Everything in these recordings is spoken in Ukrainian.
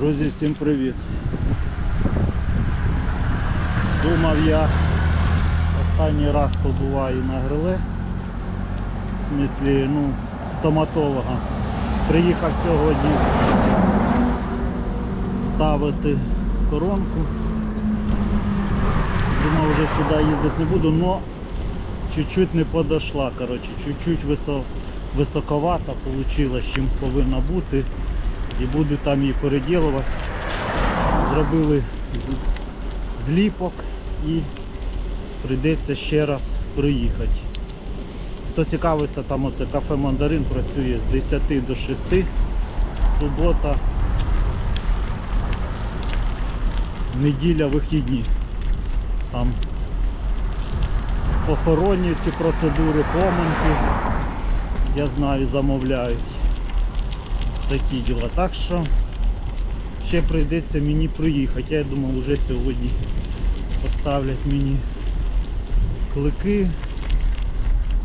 Друзі, всім привіт. Думав я останній раз побуваю на гриле. В смислі, ну, стоматолога. Приїхав сьогодні ставити коронку. Думав вже сюди їздити не буду, но чуть-чуть не подошла, коротше, чуть-чуть висо... високовато вийшло, чим повинна бути. І буду там її переділувати. Зробили зліпок і прийдеться ще раз приїхати. Хто цікавився, там оце кафе Мандарин працює з 10 до 6, субота, неділя, вихідні. Там похоронні ці процедури, поминки, я знаю, замовляють такі діла. Так що ще прийдеться мені приїхати. Я думав, вже сьогодні поставлять мені клики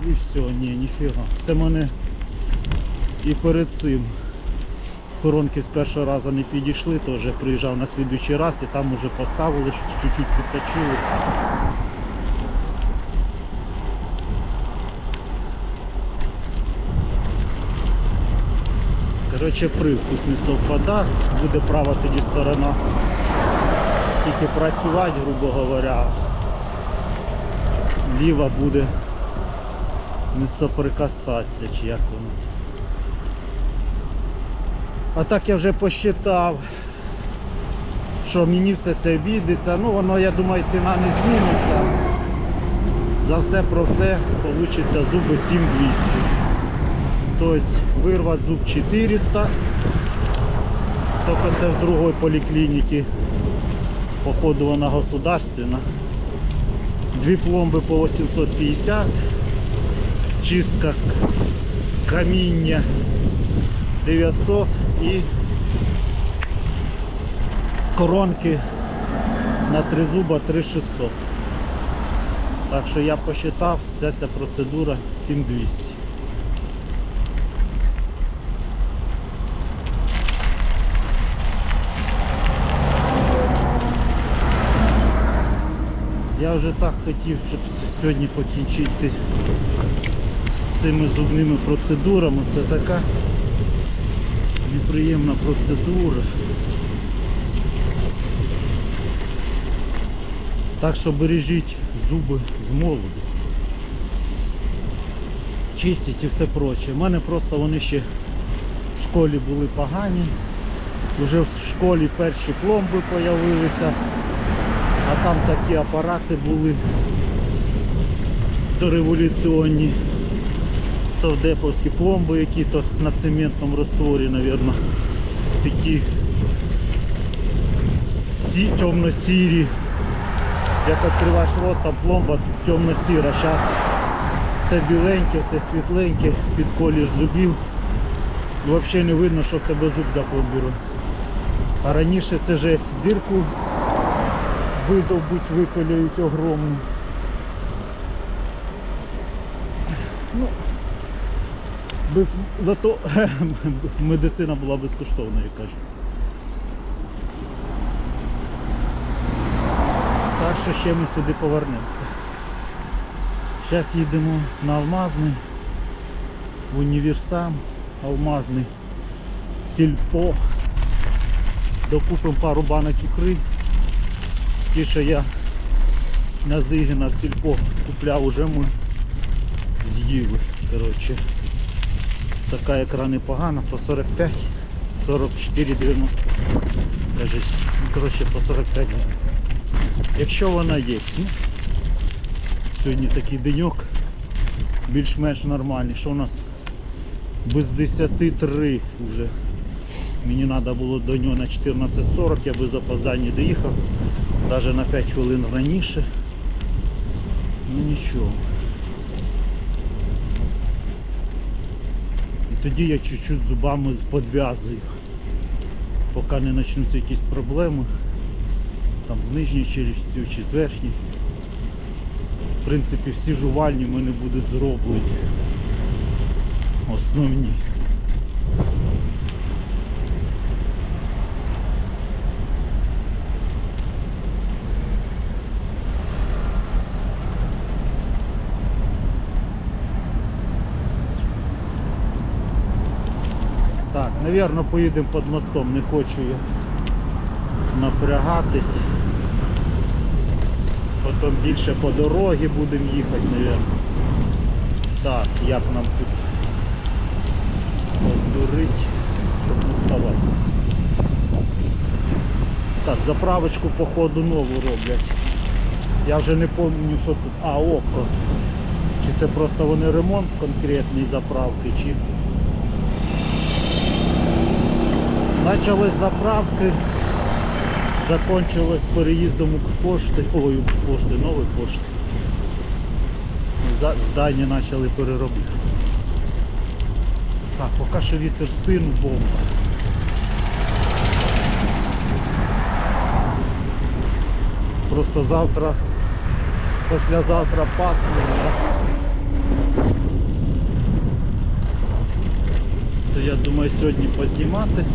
і все, ні, ніфіга. Це мене і перед цим коронки з першого разу не підійшли, теж приїжджав на слідуючий раз і там уже поставили, чуть-чуть підточили. Коротше, привкус не совпадає, буде права тоді сторона тільки працювати, грубо говоря, ліва буде не соприкасатися, чи як воно. А так я вже посчитав, що мені все це обійдеться. Ну воно, я думаю, ціна не зміниться. За все про все вийде зуби 7200. Тобто вирвать зуб 400. Только це в другой поликлинике. Походу вона государственна. Дві пломби по 850. Чистка каміння 900 і коронки на три зуба 3600. Так що я посчитав, вся ця процедура 7200. Я вже так хотів, щоб сьогодні покінчити з цими зубними процедурами. Це така неприємна процедура. Так що бережіть зуби з молоду. Чистіть і все проче. У мене просто вони ще в школі були погані. Уже в школі перші пломби з'явилися. А там такі апарати були дореволюційні совдеповські пломби, які то на цементному растворі, мабуть, такі сі, темно-сірі. Як відкриваєш рот, там пломба темно-сіра. Зараз все біленьке, все світленьке, під колір зубів. Взагалі не видно, що в тебе зуб запломбірує. А раніше це жесть. Дирку видовбуть, випилюють огромну. Ну, без, зато медицина була безкоштовна, як кажуть. Так що ще ми сюди повернемося. Зараз їдемо на Алмазний, в універсам, Алмазний, сільпо. Докупимо пару банок ікри. Ті, що я на Зигіна в сільпо купляв, уже ми з'їли. Коротше, така ікра непогана, по 45, 44,90. Кажись. Коротше, по 45 гривень. Якщо вона є. Ну, сьогодні такий деньок більш-менш нормальний. Що у нас без 10.3 вже. Мені треба було до нього на 14.40, я без опоздання доїхав, навіть на 5 хвилин раніше. Ну нічого. І тоді я чуть-чуть зубами подв'язую, поки не почнуться якісь проблеми. Там з нижньою челюстю чи з верхньою. В принципі, всі жувальні в мене будуть зроблені. Основні. Навірно, поїдемо під мостом, не хочу я напрягатись. Потім більше по дорогі будемо їхати, навірно. Так, як нам тут обдурить, щоб не вставати. Так, заправочку походу нову роблять. Я вже не пам'ятаю, що тут. А, око. Чи це просто вони ремонт конкретний заправки, чи. Почались заправки, закончилось переїздом Укрпошти, ой, Укрпошти, нової пошти. Здання почали переробляти. Так, поки що вітер спину, бомба. Просто завтра, післязавтра пасмурно. То я думаю сьогодні познімати.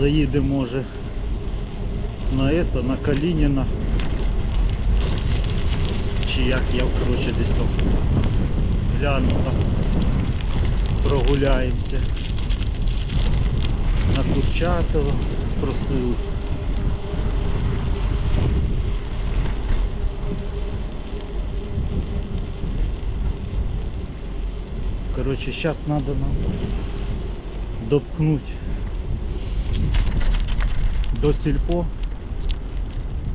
Заїдемо може на это, на Калініна. Чи як я коротше десь там гляну там прогуляємося. На Курчатова просили. Короче, сейчас надо нам допкнуть до сільпо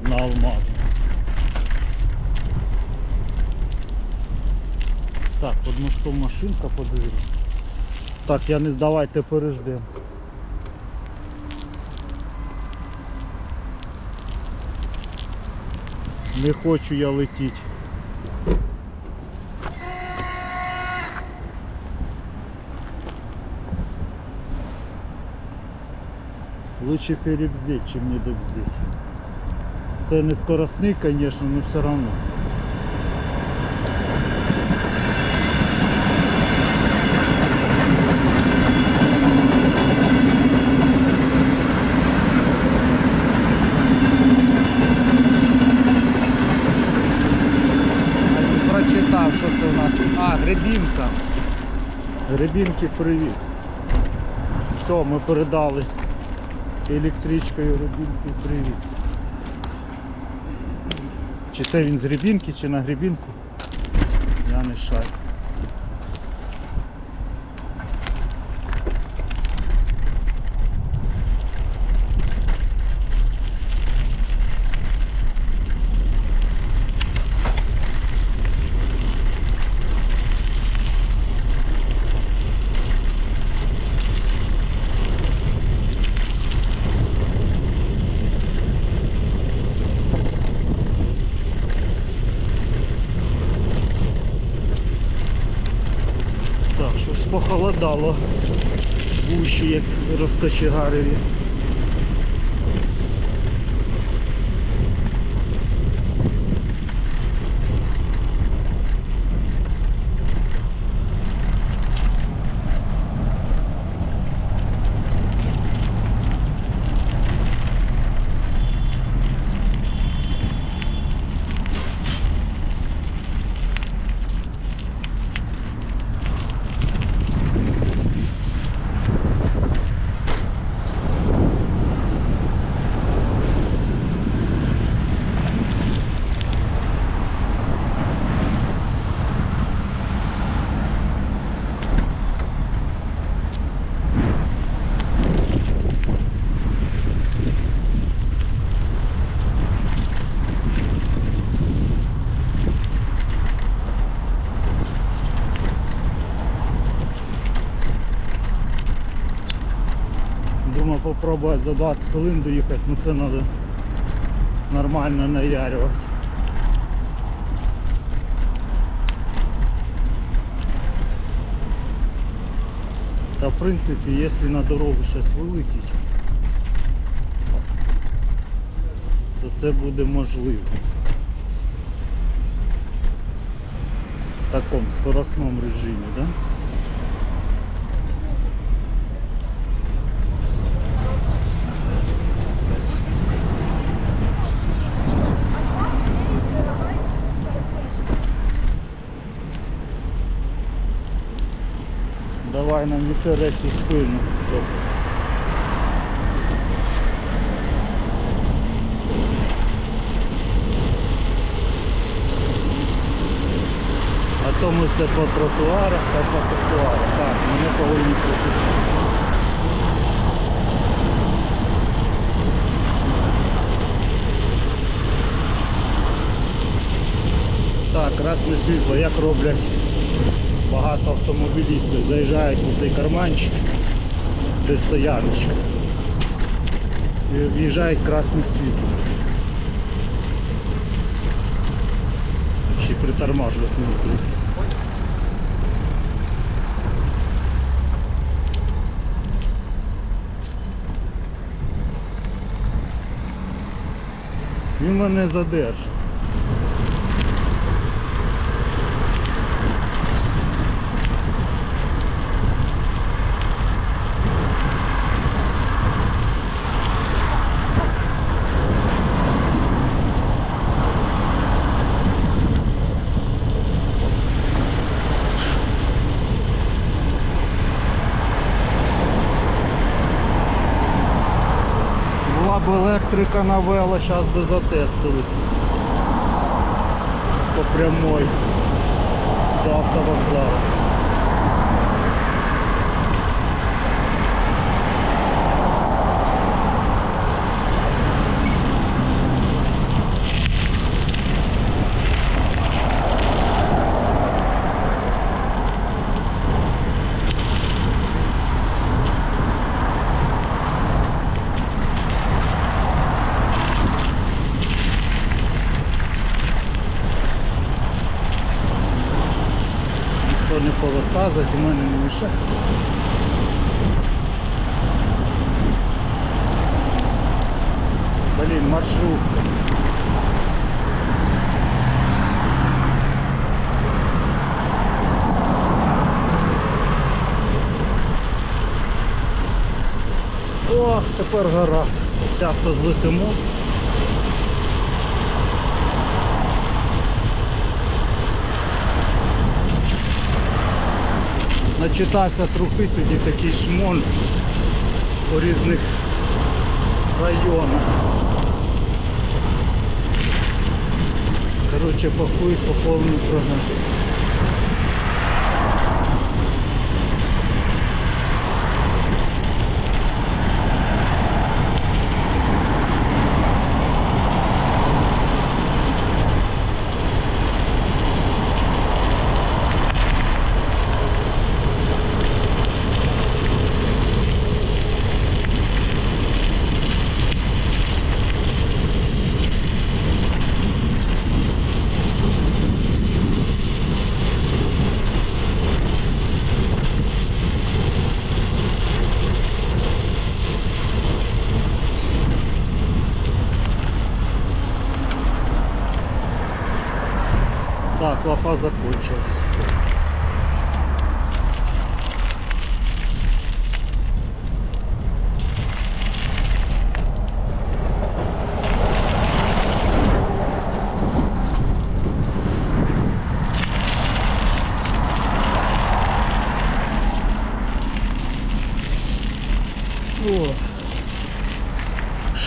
на алмаз. Так, под мостом машинка подивлю. Так, я не здавайте переждемо. Не хочу я летіти. Лучше перебздеть, чем не добздеть. Це не скоростний, конечно, но все равно. Прочитав, що це у нас. А, гребінка. Гребінки привіт. Все, ми передали електричкою гребінки привіт. Чи це він з гребінки, чи на гребінку? Я не шарю. Так, щось в уші, як розкочегареві. Думаю попробувати за 20 хвилин доїхати, ну це треба нормально наярювати. Та в принципі, якщо на дорогу щось вилетіть, то це буде можливо. В такому скоростному режимі, да? Нам не терець у спину. А то ми все по тротуарах та по тротуарах. Так, ми не повинні пропустити. Так, красне світло, як роблять багато автомобілістів. Заїжджають у цей карманчик, де стояночка. І в'їжджають красне світло. Ще не треба. Він мене задержав. Була б електрика на вело, зараз би затестили. По прямой до автовокзалу. У мене не мішає. Блін, маршрутка. Ох, тепер гора. Зараз то Начитався трохи сюди такий шмон по різних районах. Коротше, пакують по повній програмі.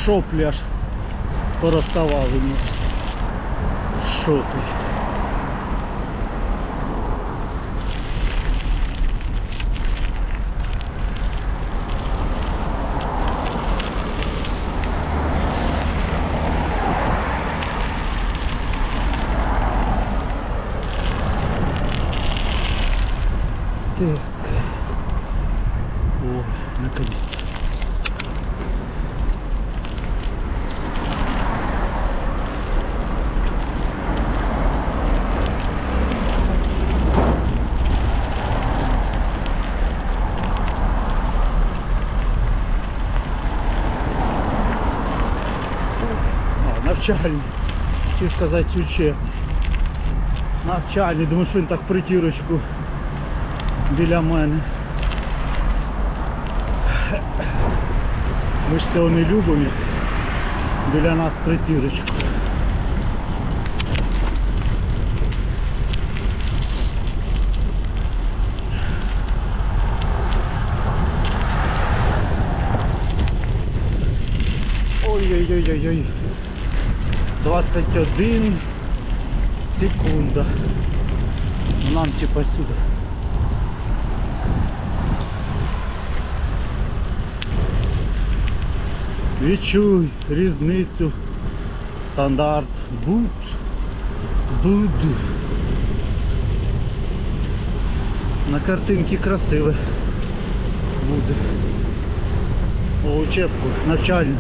Шоплі аж пороставали у нас. Шоплі. Так. О, наконец-то. навчальні. Хотів сказати учебні. Навчальні, думаю, що він так притірочку біля мене. Ми ж цього не любимо, як біля нас притірочку. Ой-ой-ой-ой-ой. 21 секунда. Ну, Нам типа сюди. Відчуй різницю. Стандарт буд. Буд. На картинці красиве буде. О, учебку навчальну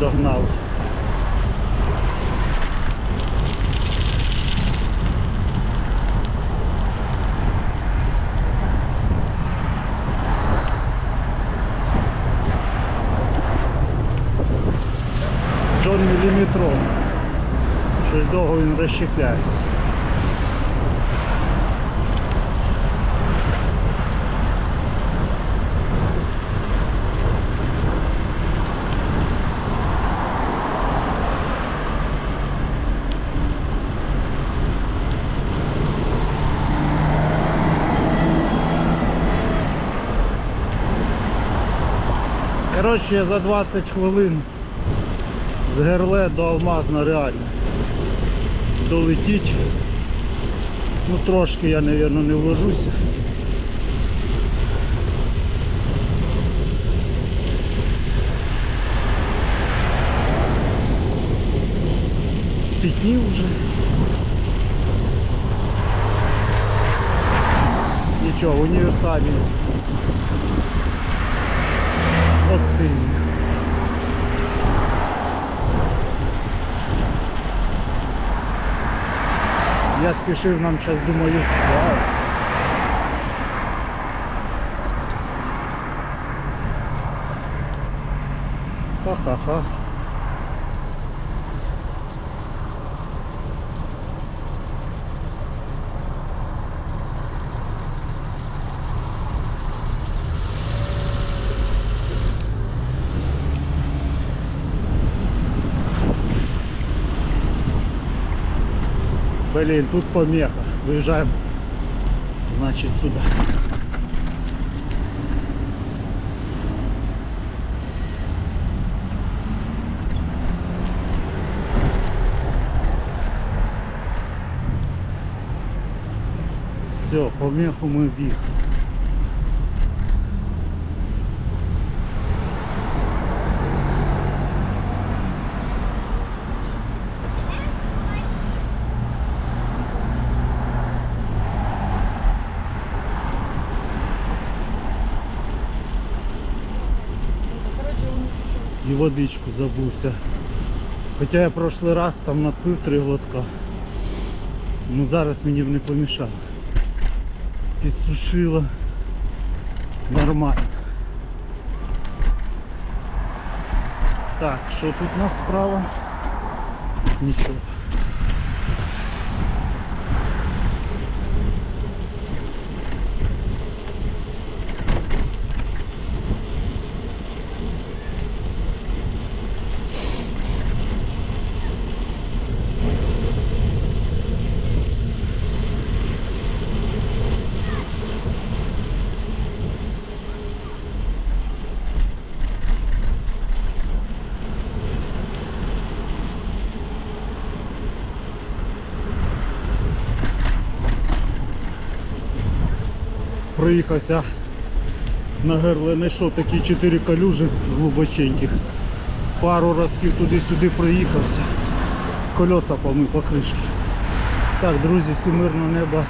догнав. Довго він розчехляється. Коротше, за 20 хвилин з Герле до Алмазна реально долетіть. Ну трошки я, мабуть, не вложуся. Спітнів вже. Нічого, в Я нам зараз думаю. Вау. Ха-ха-ха. Блин, тут помеха. Выезжаем, значит, сюда. Все, помеху мы объехали. І водичку забувся. Хоча я прошлий раз там надпив три глотка. Ну зараз мені б не помішало. Підсушило. Нормально. Так, що тут у нас справа? Нічого. Проїхався на герле, знайшов такі чотири калюжі глибоченьких. Пару разків туди-сюди проїхався. Кольоса помив покришки. Так, друзі, всім мирного неба,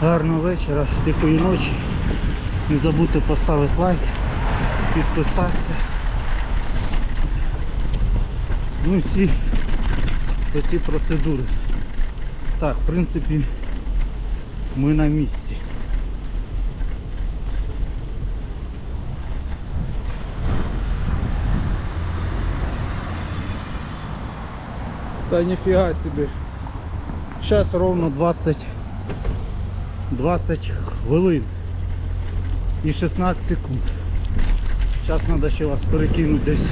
гарного вечора, тихої ночі. Не забудьте поставити лайк, підписатися. Ну і всі оці процедури. Так, в принципі, ми на місці. Та ніфіга собі. Зараз ровно 20 20 хвилин і 16 секунд. Зараз треба ще вас перекинути десь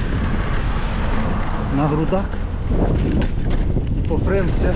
на грудак і попремся